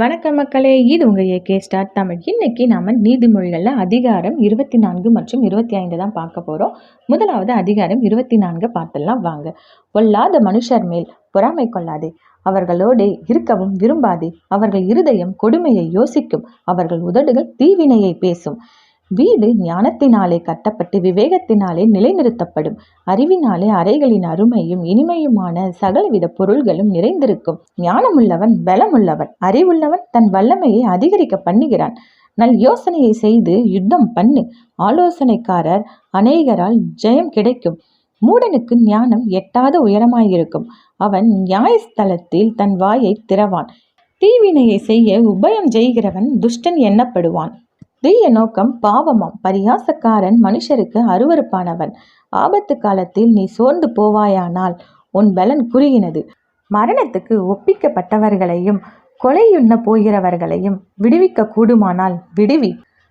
வணக்கம் மக்களே இது உங்கள் ஏகே ஸ்டார் தமிழ். இன்னைக்கு நாம் நீதிமொழிகளில் அதிகாரம் இருபத்தி நான்கு மற்றும் இருபத்தி ஐந்து தான் பார்க்க போகிறோம் முதலாவது அதிகாரம் இருபத்தி நான்கு பார்த்தெல்லாம் வாங்க. கொல்லாத மனுஷர் மேல் பொறாமை கொள்ளாதே. அவர்களோடு இருக்கவும் விரும்பாதே. அவர்கள் இருதயம் கொடுமையை யோசிக்கும். அவர்கள் உதடுகள் தீவினையை பேசும். வீடு ஞானத்தினாலே கட்டப்பட்டு விவேகத்தினாலே நிலைநிறுத்தப்படும். அறிவினாலே அறைகளின் அருமையும் இனிமையுமான சகலவித பொருள்களும் நிறைந்திருக்கும். ஞானமுள்ளவன் பலமுள்ளவன். அறிவுள்ளவன் தன் வல்லமையை அதிகரிக்க பண்ணுகிறான். நல் யோசனையை செய்து யுத்தம் பண்ணு. ஆலோசனைக்காரர் அநேகரால் ஜெயம் கிடைக்கும். மூடனுக்கு ஞானம் எட்டாத உயரமாயிருக்கும். அவன் நியாயஸ்தலத்தில் தன் வாயை திறவான். தீவினையை செய்ய உபயம் ஜெய்கிறவன் துஷ்டன் எண்ணப்படுவான். தீய நோக்கம் பாவமாம். பரியாசக்காரன் மனுஷருக்கு அருவருப்பானவன். ஆபத்து காலத்தில் நீ சோர்ந்து போவாயானால் உன் பலன் குறுகினது. மரணத்துக்கு ஒப்பிக்கப்பட்டவர்களையும் கொலையுண்ண போகிறவர்களையும் விடுவிக்க கூடுமானால் விடுவி.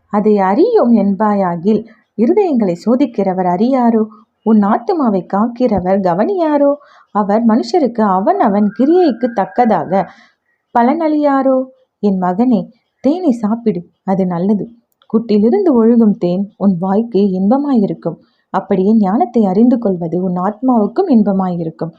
அதை அறியோம் என்பாயாகில் இருதயங்களை சோதிக்கிறவர் அறியாரோ? உன் ஆத்துமாவை காக்கிறவர் கவனியாரோ? அவர் மனுஷருக்கு அவன் அவன் கிரியைக்கு தக்கதாக பலனளியாரோ? என் மகனே தேனை சாப்பிடு அது நல்லது. குட்டிலிருந்து ஒழுகும் தேன் உன் வாய்க்கு இன்பமாயிருக்கும். அப்படியே ஞானத்தை அறிந்து கொள்வது உன் ஆத்மாவுக்கும் இன்பமாயிருக்கும்.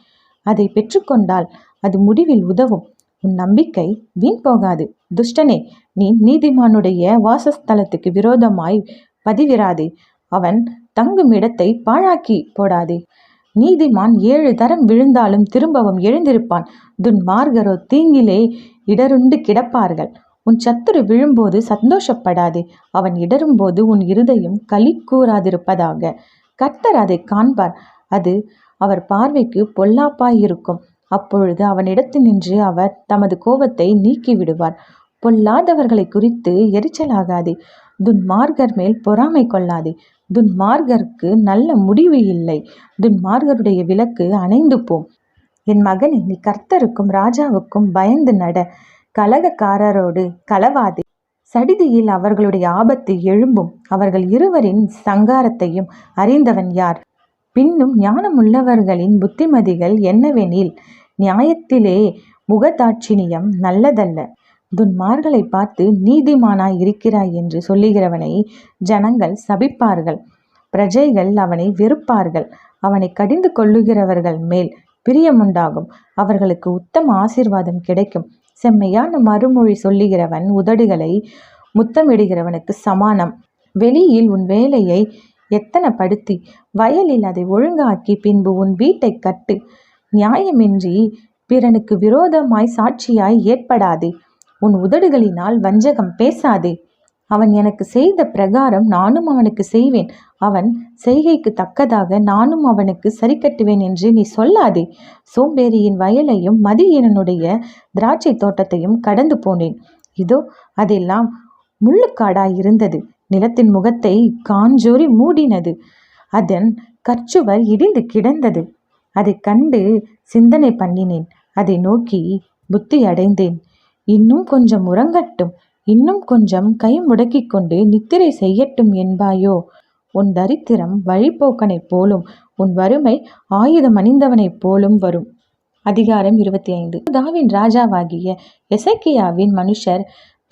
அதை பெற்றுக்கொண்டால் அது முடிவில் உதவும். உன் நம்பிக்கை வீண் போகாது. துஷ்டனே நீ நீதிமானுடைய வாசஸ்தலத்துக்கு விரோதமாய் பதிவிராதே. அவன் தங்கும் இடத்தை பாழாக்கி போடாதே. நீதிமான் ஏழு தரம் விழுந்தாலும் திரும்பவும் எழுந்திருப்பான். துன்மார்கரோ தீங்கிலே இடருண்டு கிடப்பார்கள். உன் சத்துரு விழும்போது சந்தோஷப்படாதே. அவன் இடரும்போது உன் இருதயம் களி கூறாதிருப்பதாக. கர்த்தர் அதை காண்பார். அது அவர் பார்வைக்கு பொல்லாப்பாயிருக்கும். அப்பொழுது அவனிடத்து நின்று அவர் தமது கோபத்தை நீக்கிவிடுவார். பொல்லாதவர்களை குறித்து எரிச்சலாகாதே. துன்மார்கர் மேல் பொறாமை கொள்ளாதே. துன்மார்கருக்கு நல்ல முடிவு இல்லை. துன்மார்கருடைய விளக்கு அணைந்து போம் என் மகனை நீ கர்த்தருக்கும் ராஜாவுக்கும் பயந்து நட. கலகக்காரரோடு களவாதே. சடிதியில் அவர்களுடைய ஆபத்து எழும்பும். அவர்கள் இருவரின் சங்காரத்தையும் அறிந்தவன் யார்? பின்னும் ஞானமுள்ளவர்களின் புத்திமதிகள் என்னவெனில் நியாயத்திலே முகதாட்சிணியம் நல்லதல்ல. துன்மார்களை பார்த்து நீதிமானாய் இருக்கிறாய் என்று சொல்லுகிறவனை ஜனங்கள் சபிப்பார்கள். பிரஜைகள் அவனை வெறுப்பார்கள். அவனை கடிந்து கொள்ளுகிறவர்கள் மேல் பிரியமுண்டாகும். அவர்களுக்கு உத்தம ஆசீர்வாதம் கிடைக்கும். செம்மையான மறுமொழி சொல்லுகிறவன் உதடுகளை முத்தமிடுகிறவனுக்கு சமானம். வெளியில் உன் வேலையை எத்தனைப்படுத்தி வயலில் அதை ஒழுங்காக்கி பின்பு உன் வீட்டை கட்டு. நியாயமின்றி பிறனுக்கு விரோதமாய் சாட்சியாய் ஏற்படாதே. உன் உதடுகளினால் வஞ்சகம் பேசாதே. அவன் எனக்கு செய்த பிரகாரம் நானும் அவனுக்கு செய்வேன். அவன் செய்கைக்கு தக்கதாக நானும் அவனுக்கு சரி கட்டுவேன் என்று நீ சொல்லாதே. சோம்பேறியின் வயலையும் மதியீனனுடைய திராட்சை தோட்டத்தையும் கடந்து போனேன். இதோ அதெல்லாம் முள்ளுக்காடாய் இருந்தது நிலத்தின் முகத்தை காஞ்சோரி மூடினது. அதன் கச்சுவர் இடிந்து கிடந்தது. அதை கண்டு சிந்தனை பண்ணினேன். அதை நோக்கி புத்தி அடைந்தேன் இன்னும் கொஞ்சம் உறங்கட்டும். இன்னும் கொஞ்சம் கை முடக்கிக் கொண்டு நித்திரை செய்யட்டும் என்பாயோ? உன் தரித்திரம் வழிபோக்கனைப் போலும் உன் வறுமை ஆயுதம் அணிந்தவனைப் போலும் வரும். அதிகாரம் இருபத்தி ஐந்து தாவின் ராஜாவாகிய எசக்கியாவின் மனுஷர்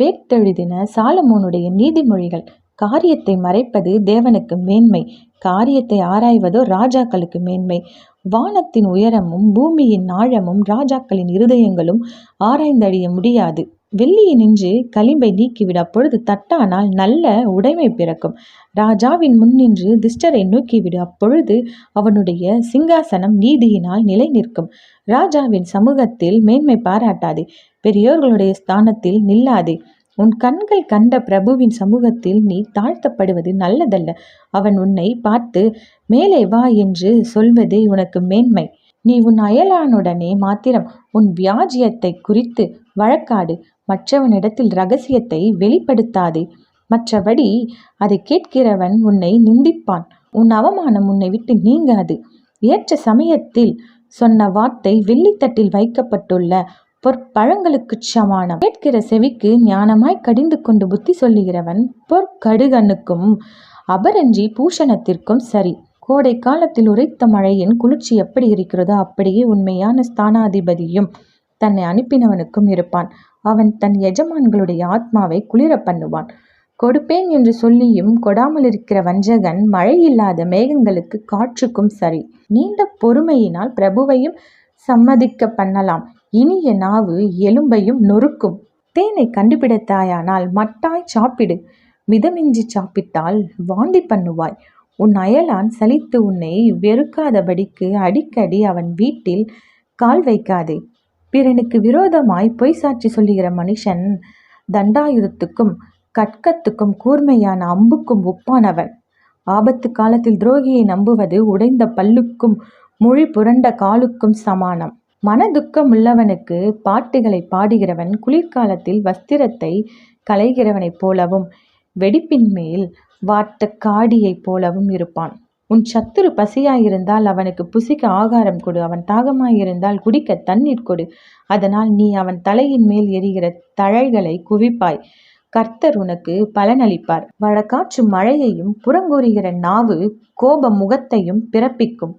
பேட்டெழுதின சாலமோனுடைய நீதிமொழிகள் காரியத்தை மறைப்பது தேவனுக்கு மேன்மை காரியத்தை ஆராய்வதோ ராஜாக்களுக்கு மேன்மை. வானத்தின் உயரமும் பூமியின் ஆழமும் ராஜாக்களின் இருதயங்களும் ஆராய்ந்தடைய முடியாது. வெள்ளியை நின்று களிம்பை நீக்கிவிட அப்பொழுது தட்டானால் நல்ல உடைமை பிறக்கும். ராஜாவின் முன்னின்று திஷ்டரை நோக்கிவிடு. அப்பொழுது அவனுடைய சிங்காசனம் நீதியினால் நிலை நிற்கும் ராஜாவின் சமூகத்தில் மேன்மை பாராட்டாதே. பெரியோர்களுடைய ஸ்தானத்தில் நில்லாதே. உன் கண்கள் கண்ட பிரபுவின் சமூகத்தில் நீ தாழ்த்தப்படுவது நல்லதல்ல. அவன் உன்னை பார்த்து மேலே வா என்று சொல்வதே உனக்கு மேன்மை. நீ உன் அயலானுடனே மாத்திரம் உன் வியாஜியத்தை குறித்து வழக்காடு. மற்றவனிடத்தில் ரகசியத்தை வெளிப்படுத்தாதே. மற்றபடி அதை கேட்கிறவன் உன்னை நிந்திப்பான். உன் அவமானம் உன்னை விட்டு நீங்காது. ஏற்ற சமயத்தில் சொன்ன வார்த்தை வெள்ளித்தட்டில் வைக்கப்பட்டுள்ள பொற்பழங்களுக்கு சமானம். கேட்கிற செவிக்கு ஞானமாய் கடிந்து கொண்டு புத்தி சொல்லுகிறவன் பொற்கடுகனுக்கும் அபரஞ்சி பூஷணத்திற்கும் சரி. கோடை காலத்தில் உரைத்த மழையின் குளிர்ச்சி எப்படி இருக்கிறதோ அப்படியே உண்மையான ஸ்தானாதிபதியும் தன்னை அனுப்பினவனுக்கும் இருப்பான். அவன் தன் எஜமான்களுடைய ஆத்மாவை குளிர பண்ணுவான். கொடுப்பேன் என்று சொல்லியும் கொடாமல் இருக்கிற வஞ்சகன் மழை இல்லாத மேகங்களுக்கு காற்றுக்கும் சரி. நீண்ட பொறுமையினால் பிரபுவையும் சம்மதிக்க பண்ணலாம். இனிய நாவு எலும்பையும் நொறுக்கும். தேனை கண்டுபிடித்தாயானால் மட்டாய் சாப்பிடு. மிதமின்றி சாப்பிட்டால் வாந்தி பண்ணுவாய். உன் அயலான் சலித்து உன்னை வெறுக்காதபடிக்கு அடிக்கடி அவன் வீட்டில் கால் வைக்காதே. பிறனுக்கு விரோதமாய் பொய் சாட்சி சொல்லுகிற மனுஷன் தண்டாயுதத்துக்கும் கட்கத்துக்கும் கூர்மையான அம்புக்கும் ஒப்பானவன். ஆபத்து காலத்தில் துரோகியை நம்புவது உடைந்த பல்லுக்கும் மொழி புரண்ட காலுக்கும் சமானம். மனதுக்கம் உள்ளவனுக்கு பாட்டுகளை பாடுகிறவன் குளிர்காலத்தில் வஸ்திரத்தை களைகிறவனைப் போலவும் வெடிப்பின் மேல் வாட்ட காடியைப் போலவும் இருப்பான். உன் சத்துரு பசியாயிருந்தால் அவனுக்கு புசிக்க ஆகாரம் கொடு. அவன் தாகமாயிருந்தால் குடிக்க தண்ணீர் கொடு. அதனால் நீ அவன் தலையின் மேல் எரிகிற தழைகளை குவிப்பாய். கர்த்தர் உனக்கு பலனளிப்பார். வழக்காற்று மழையையும் புறங்கூறுகிற நாவு கோப முகத்தையும் பிறப்பிக்கும்.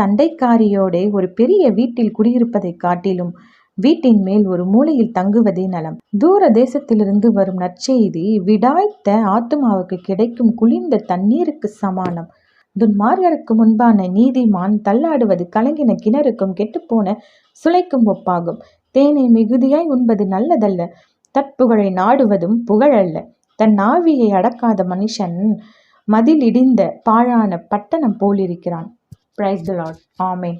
சண்டைக்காரியோடே ஒரு பெரிய வீட்டில் குடியிருப்பதைக் காட்டிலும் வீட்டின் மேல் ஒரு மூலையில் தங்குவதே நலம். தூர தேசத்திலிருந்து வரும் நற்செய்தி விடாய்த்த ஆத்துமாவுக்கு கிடைக்கும் குளிர்ந்த தண்ணீருக்கு சமானம். துன்மார்கருக்கு முன்பான நீதிமான் தள்ளாடுவது கலங்கின கிணறுக்கும் கெட்டுப்போன சுளைக்கும் ஒப்பாகும். தேனை மிகுதியாய் உண்பது நல்லதல்ல. தற்புகழை நாடுவதும் புகழல்ல. தன் ஆவியை அடக்காத மனுஷன் மதிலிடிந்த பாழான பட்டணம் போலிருக்கிறான். பிரைஸ் த லார்ட் ஆமே